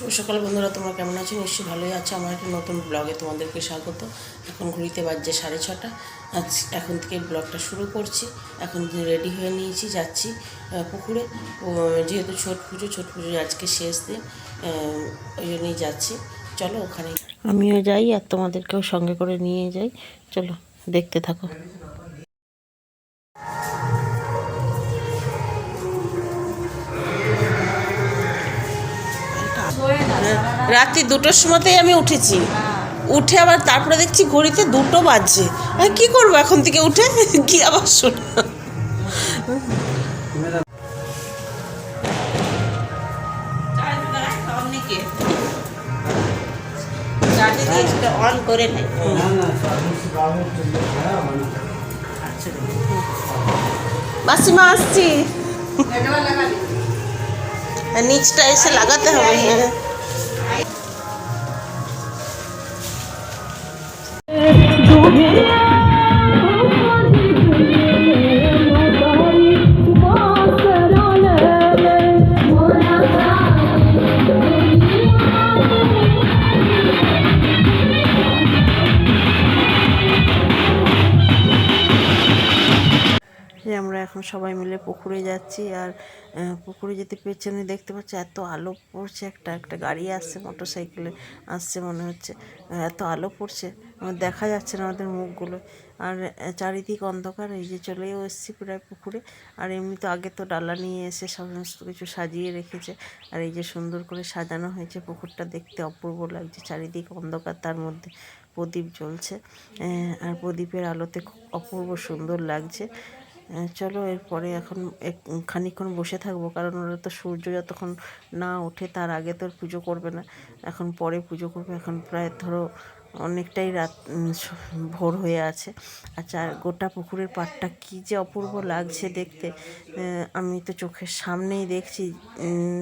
শুভ সকাল বন্ধুরা, তোমরা কেমন আছো? নিশ্চয়ই ভালোই আছো। আমার একটা নতুন ব্লগে তোমাদেরকে স্বাগত। এখন ঘুরিতে বাজছে সাড়ে ছটা। আজ এখন থেকে ব্লগটা শুরু করছি। এখন রেডি হয়ে নিয়েছি, যাচ্ছি পুকুরে। যেহেতু ছট পুজো ছট পুজো আজকে শেষ দিন ওই জন্যই যাচ্ছি। চলো ওখানে আমিও যাই আর তোমাদেরকেও সঙ্গে করে নিয়ে যাই। চলো, দেখতে থাকো। রাত্রি দুটোর সময়তেই আমি উঠেছি। উঠে আবার তারপরে দেখছি ঘড়িতে দুটো বাজছে। আমি কি করব এখন থেকে উঠে? কি আবার শোনা। মাসিমা আসছি। নিচটা এসে লাগাতে হবে। এখন সবাই মিলে পুকুরে যাচ্ছি আর পুকুরে যেতে পেছনে দেখতে পাচ্ছি এত আলো পড়ছে একটা একটা গাড়ি আসছে মোটর সাইকেলে আসছে মনে হচ্ছে। এত আলো পড়ছে দেখা যাচ্ছে না আমাদের মুখগুলো। আর চারিদিক অন্ধকার, এই যে চলেও এসেছি প্রায় পুকুরে। আর এমনি তো আগে তো ডালা নিয়ে এসে সমস্ত কিছু সাজিয়ে রেখেছে। আর এই যে সুন্দর করে সাজানো হয়েছে পুকুরটা দেখতে অপূর্ব লাগছে, চারিদিক অন্ধকার তার মধ্যে প্রদীপ জ্বলছে। আর প্রদীপের আলোতে খুব অপূর্ব সুন্দর লাগছে। চলো, এরপরে এখন এক খানিক্ষণ বসে থাকব, কারণ ওরা তো সূর্য যতক্ষণ না ওঠে তার আগে তো পুজো করবে না। এখন পরে পুজো করবে, এখন প্রায় ধরো অনেকটাই রাত ভোর হয়ে আছে। আচ্ছা আর গোটা পুকুরের পাড়টা কী যে অপূর্ব লাগছে দেখতে। আমি তো চোখের সামনেই দেখছি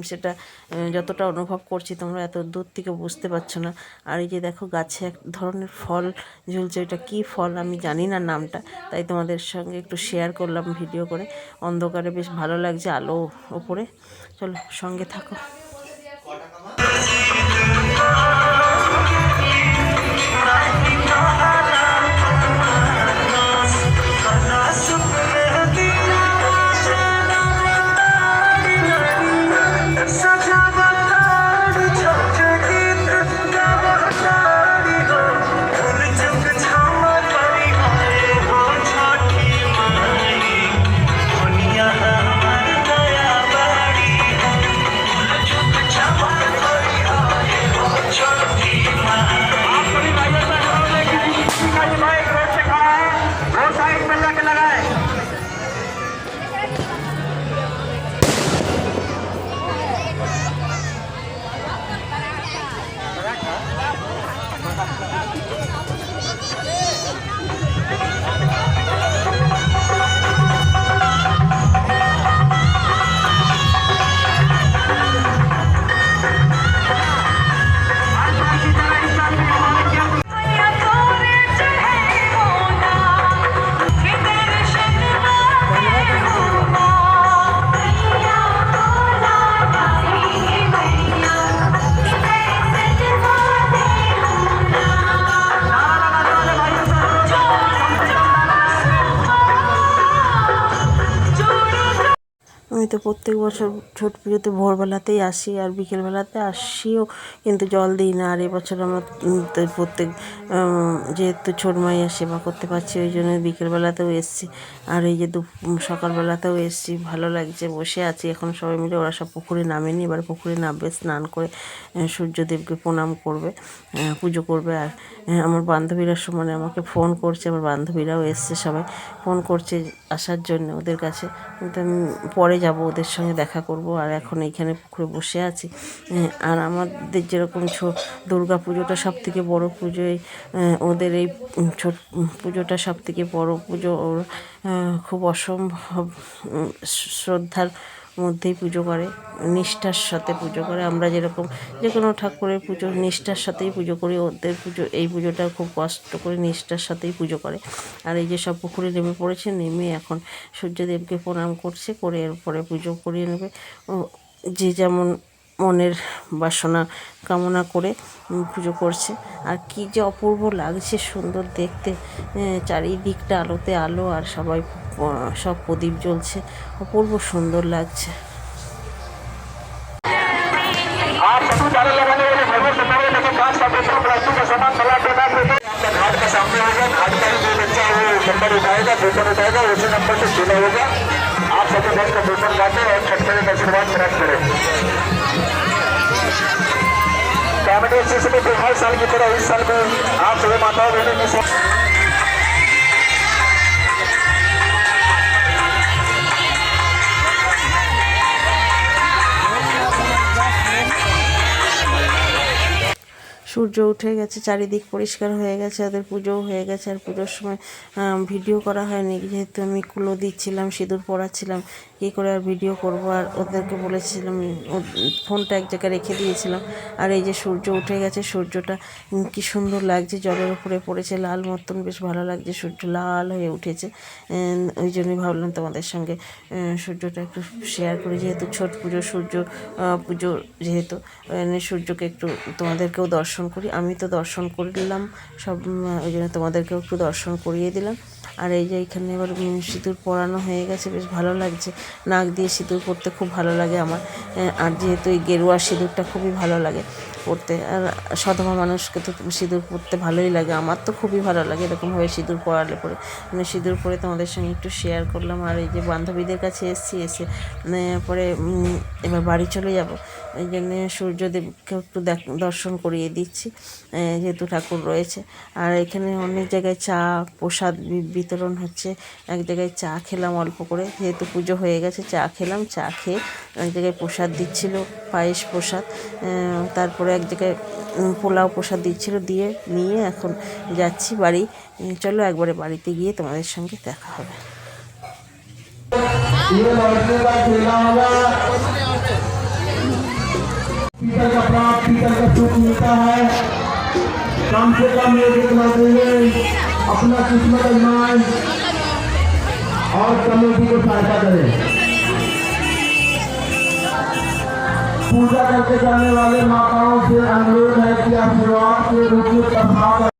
সেটা যতটা অনুভব করছি তোমরা এত দূর থেকে বুঝতে পারছ না। আর এই যে দেখো, গাছে এক ধরনের ফল ঝুলছে। এটা কী ফল? আমি জানি না নামটা। তাই তোমাদের সঙ্গে একটু শেয়ার করলাম ভিডিও করে। অন্ধকারে বেশ ভালো লাগছে আলো ওপরে। চলো, সঙ্গে থাকো। আমি তো প্রত্যেক বছর ছট পুজোতে ভোরবেলাতেই আসি আর বিকেলবেলাতে আসিও, কিন্তু জল দিই না। আর এবছর আমার তো প্রত্যেক যেহেতু ছোট মাইয়া সেবা করতে পারছি, ওই জন্য বিকেলবেলাতেও এসছি। আর এই যে দু সকালবেলাতেও এসছি, ভালো লাগছে, বসে আছি। এখন সবাই মিলে ওরা সব পুকুরে নামেনি এবার পুকুরে নামবে, স্নান করে সূর্যদেবকে প্রণাম করবে পুজো করবে। আর আমার বান্ধবীরা সমানে আমাকে ফোন করছে, আমার বান্ধবীরাও এসছে সবাই। ফোন করছে আসার জন্য ওদের কাছে। কিন্তু আমি পরে যাব, ওদের সঙ্গে দেখা করব, আর এখন এইখানে পুকুরে বসে আছি। আর আমাদের যেরকম ছো, দুর্গা পুজোটা সব থেকে বড়ো পুজোয় ওদের এই ছোট পুজোটা সব থেকে বড়ো পুজো, ওর খুব অসম্ভব শ্রদ্ধার মধ্যেই পুজো করে, নিষ্ঠার সাথে পুজো করে। আমরা যেরকম যে কোনো ঠাকুরের পুজো, নিষ্ঠার সাথেই পুজো করি। ওদের পুজো, এই পুজোটা খুব কষ্ট করে নিষ্ঠার সাথেই পুজো করে। আর এই যে সব পুকুরে নেমে পড়েছে, নেমে এখন সূর্যদেবকে প্রণাম করছে, করে এরপরে পুজো করিয়ে নেবে। যে যেমন মনের বাসনা কামনা করে পুজো করছে। আর কি যে অপূর্ব লাগছে সুন্দর দেখতে। চারিদিকটা আলোতে আলো আর সবাই সব প্রদীপ জ্বলছে অপূর্ব সুন্দর লাগছে आप सभी ताले लगाने वाले भगवान से पहले लेकिन पांच का पेपर प्लास्टिक का सामान फला देना आपका घाट का सामने होगा घाट का जो बच्चा वो नंबर उठाएगा पेपर उठाएगा उसी नंबर से चुना होगा आप सभी भक्त का पेपर बांटे और छठ का आशीर्वाद प्राप्त करें कॉमेडी स्टेशन में हर साल की तरह इस साल में आप सभी माताओं बहनों की সূর্য উঠে গেছে, চারিদিক পরিষ্কার হয়ে গেছে, ওদের পুজোও হয়ে গেছে, আর পুজোর সময় ভিডিও করা হয়নি। যেহেতু আমি কুলো দিচ্ছিলাম, সিঁদুর পড়াচ্ছিলাম কী করে আর ভিডিও করব? আর ওদেরকে বলেছিলাম ফোনটা এক জায়গায় রেখে দিয়েছিলাম। আর এই যে সূর্য উঠে গেছে, সূর্যটা কি সুন্দর লাগছে, জলের উপরে পড়েছে, লাল মতন, বেশ ভালো লাগছে, সূর্য লাল হয়ে উঠেছে। ওই জন্যই ভাবলাম তোমাদের সঙ্গে সূর্যটা একটু শেয়ার করি। যেহেতু ছট পুজো, সূর্য পুজো, যেহেতু সূর্যকে একটু তোমাদেরকেও দর্শন করি, আমি তো দর্শন করে করলাম, সব ওই জন্য তোমাদেরকেও একটু দর্শন করিয়ে দিলাম। আর এই যে এখানে এবার সিঁদুর পরানো হয়ে গেছে, বেশ ভালো লাগছে। নাক দিয়ে সিঁদুর পরতে খুব ভালো লাগে আমার। আর যেহেতু এই গেরুয়া সিঁদুরটা খুবই ভালো লাগে। পরতে আর সধবা মানুষকে তো সিঁদুর পরতে ভালোই লাগে। আমার তো খুবই ভালো লাগে এরকমভাবে সিঁদুর পরালে পরে মানে সিঁদুর পরে তোমাদের সঙ্গে একটু শেয়ার করলাম। আর এই যে বান্ধবীদের কাছে এসেছি, এসে মানে পরে এবার বাড়ি চলে যাব। এই জন্যে সূর্যদেবকে একটু দর্শন করিয়ে দিচ্ছি যেহেতু ঠাকুর রয়েছে। আর এখানে অনেক জায়গায় চা, প্রসাদ বিতরণ হচ্ছে। এক জায়গায় চা খেলাম অল্প করে, যেহেতু পুজো হয়ে গেছে, চা খেলাম, চা খেয়ে এক জায়গায় প্রসাদ দিচ্ছিল, পায়েস প্রসাদ। তারপরে এক জায়গায় উম, পোলাও প্রসাদ দিচ্ছিল দিয়ে নিয়ে এখন যাচ্ছি বাড়ি উম, চলো একবারে বাড়িতে গিয়ে তোমাদের সঙ্গে দেখা হবে ये लड़के का खेला होगा पीतल का प्राप्त पीतल का सूप मिलता है कम से कम एक एक लड़के में अपना किस्मत आजमाएं और कमेटी को सहायता करें पूजा करके जाने वाले माताओं से अनुरोध है कि आप शुरुआत के रूप में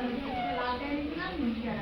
嗯，那边那东西啊。